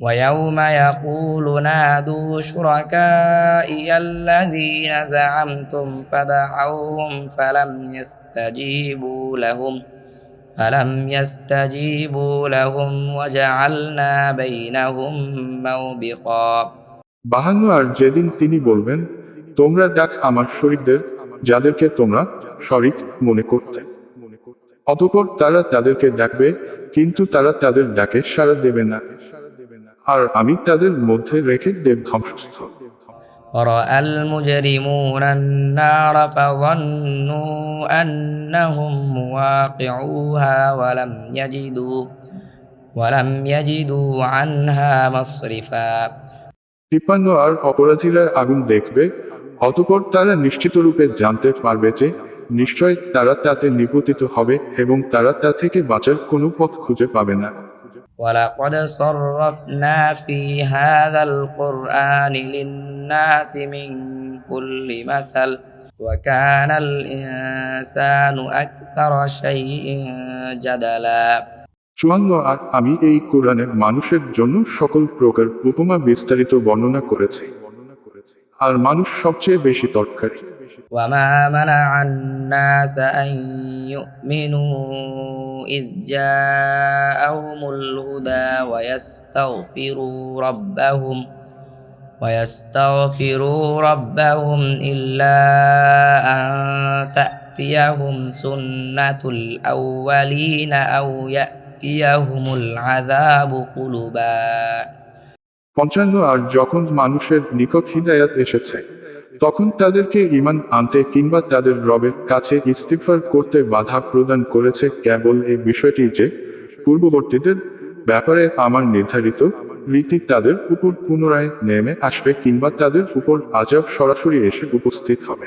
ويوم يقول نادوا شركائي الذين زعمتم فدعوهم فلم يستجيبوا لهم فلم يستجيبوا لهم وجعلنا بينهم موبقا বাহান্ন আর যেদিন তিনি বলবেন তোমরা ডাক আমার শরীরদের যাদেরকে তোমরা শরিক মনে করতে অতঃপর তারা তাদেরকে ডাকবে কিন্তু তারা তাদের ডাকে সাড়া দেবে না আর আমি তাদের মধ্যে রেখে দেব ধ্বংসস্থ ورأى المجرمون النار فظنوا أنهم مواقعوها ولم يجدوا ولم يجدوا عنها مصرفا তিপ্পান্ন আর অপরাধীরা আগুন দেখবে অতঃপর তারা নিশ্চিতরূপে জানতে পারবে যে নিশ্চয় তারা তাতে নিপতিত হবে এবং তারা তা থেকে বাঁচার কোনো পথ খুঁজে পাবে না ولقد صرفنا في هذا القرآن للناس من كل مثل وكان الإنسان أكثر شيء جدلا চুয়ান্ন আর আমি এই কোরআনে মানুষের জন্য সকল প্রকার উপমা বিস্তারিত বর্ণনা করেছি আর মানুষ সবচেয়ে বেশি তর্কারী وما منع الناس أن يؤمنوا إذ جاءهم الهدى ويستغفروا ربهم ويستغفروا ربهم إلا أن تأتيهم سنة الأولين أو يأتيهم العذاب قلبا পঞ্চান্ন আর যখন মানুষের নিকট হিদায়াত এসেছে তখন তাদেরকে ইমান আনতে কিংবা তাদের রবের কাছে ইস্তিফার করতে বাধা প্রদান করেছে কেবল এই বিষয়টি যে, পূর্ববর্তীদের ব্যাপারে আমার নির্ধারিত রীতি তাদের উপর পুনরায় নেমে আসবে কিংবা তাদের উপর আজাব সরাসরি এসে উপস্থিত হবে।